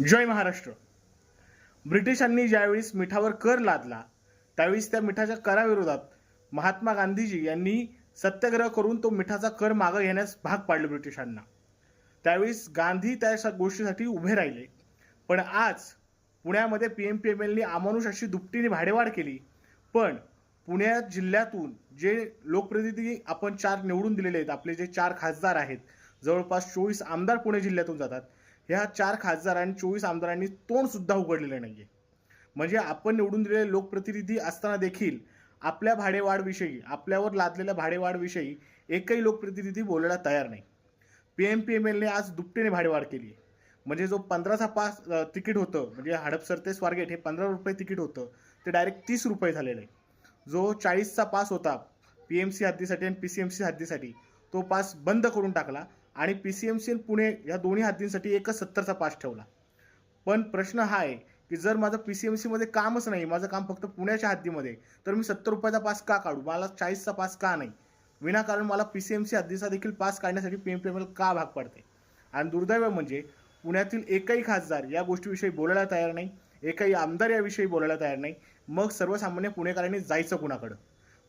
जय महाराष्ट्र. ब्रिटिशांनी ज्यावेळेस मिठावर कर लादला त्यावेळेस त्या मिठाच्या कराविरोधात महात्मा गांधीजी यांनी सत्याग्रह करून तो मिठाचा कर मागं घेण्यास भाग पाडले ब्रिटिशांना. त्यावेळेस गांधी त्या गोष्टीसाठी उभे राहिले. पण आज पुण्यामध्ये पी एम पी एम एलनी अमानुष अशी दुपटीने भाडेवाढ केली. पण पुण्यात जिल्ह्यातून जे लोकप्रतिनिधी आपण चार निवडून दिलेले आहेत आपले जे चार खासदार आहेत जवळपास चोवीस आमदार पुणे जिल्ह्यातून जातात. ह्या चार खासदार आणि चोवीस आमदारांनी तोंड सुद्धा नाही नाहीये. म्हणजे आपण निवडून दिलेले लोकप्रतिनिधी असताना देखील आपल्या भाडेवाढविषयी आपल्यावर लादलेल्या भाडेवाढविषयी एकही लोकप्रतिनिधी बोलायला तयार नाही. पी एम पी एम एलने आज दुपटीने भाडेवाढ केली आहे म्हणजे जो पंधराचा पास तिकीट होतं म्हणजे हडपसर ते स्वारगेट हे पंधरा रुपये तिकीट होतं ते डायरेक्ट तीस रुपये झालेलं आहे. जो चाळीसचा पास होता पी एम सी हद्दीसाठी आणि पी सी एम सी हद्दीसाठी तो पास बंद करून टाकला. आणि P C M C and Pune या दोन्ही हद्दींसाठी एकच सत्तरचा पास ठेवला. पण प्रश्न हा आहे की जर माझं पी सी एम सीमध्ये कामच नाही माझं काम फक्त पुण्याच्या हद्दीमध्ये तर मी सत्तर रुपयाचा पास का काढू? मला चाळीसचा पास का नाही? विनाकारण मला पी सी एम सी हद्दीचा देखील पास काढण्यासाठी P M P M L का भाग पडते? आणि दुर्दैव म्हणजे पुण्यातील एकही खासदार या गोष्टीविषयी बोलायला तयार नाही एकही आमदार याविषयी बोलायला तयार नाही. मग सर्वसामान्य पुणेकरांनी जायचं कुणाकडं?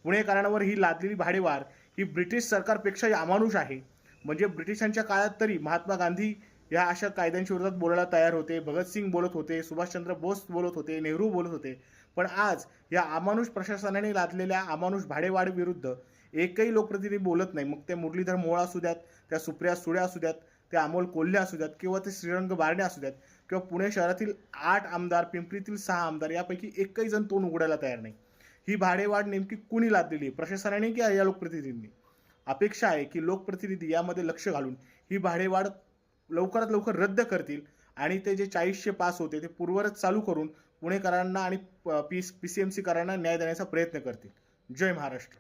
पुणेकरांवर ही लादलेली भाडेवार ही ब्रिटिश सरकारपेक्षाही अमानुष आहे. म्हणजे ब्रिटिशांच्या काळात तरी महात्मा गांधी या अशा कायद्यांच्या विरोधात बोलायला तयार होते भगतसिंग बोलत होते सुभाषचंद्र बोस बोलत होते नेहरू बोलत होते. पण आज या अमानुष प्रशासनाने लादलेल्या अमानुष भाडेवाढ विरुद्ध एकही लोकप्रतिनिधी बोलत नाही. मग ते मुरलीधर मोळ असू द्यात त्या सुप्रिया सुळ्या असू द्यात ते अमोल कोल्हे असू द्यात किंवा ते श्रीरंग बारणे असू द्यात किंवा पुणे शहरातील आठ आमदार पिंपरीतील सहा आमदार यापैकी एकही जण तोंड उघडायला तयार नाही. ही भाडेवाढ नेमकी कुणी लादलेली आहे? प्रशासनाने की या लोकप्रतिनिधींनी? अपेक्षा आहे की लोकप्रतिनिधी यामध्ये लक्ष घालून ही भाडेवाढ लवकरात लवकर रद्द करतील आणि ते जे चाळीसशे पास होते ते पूर्वरच चालू करून पुणेकरांना आणि पी पी सी एम सीकरांना न्याय देण्याचा प्रयत्न करतील. जय महाराष्ट्र.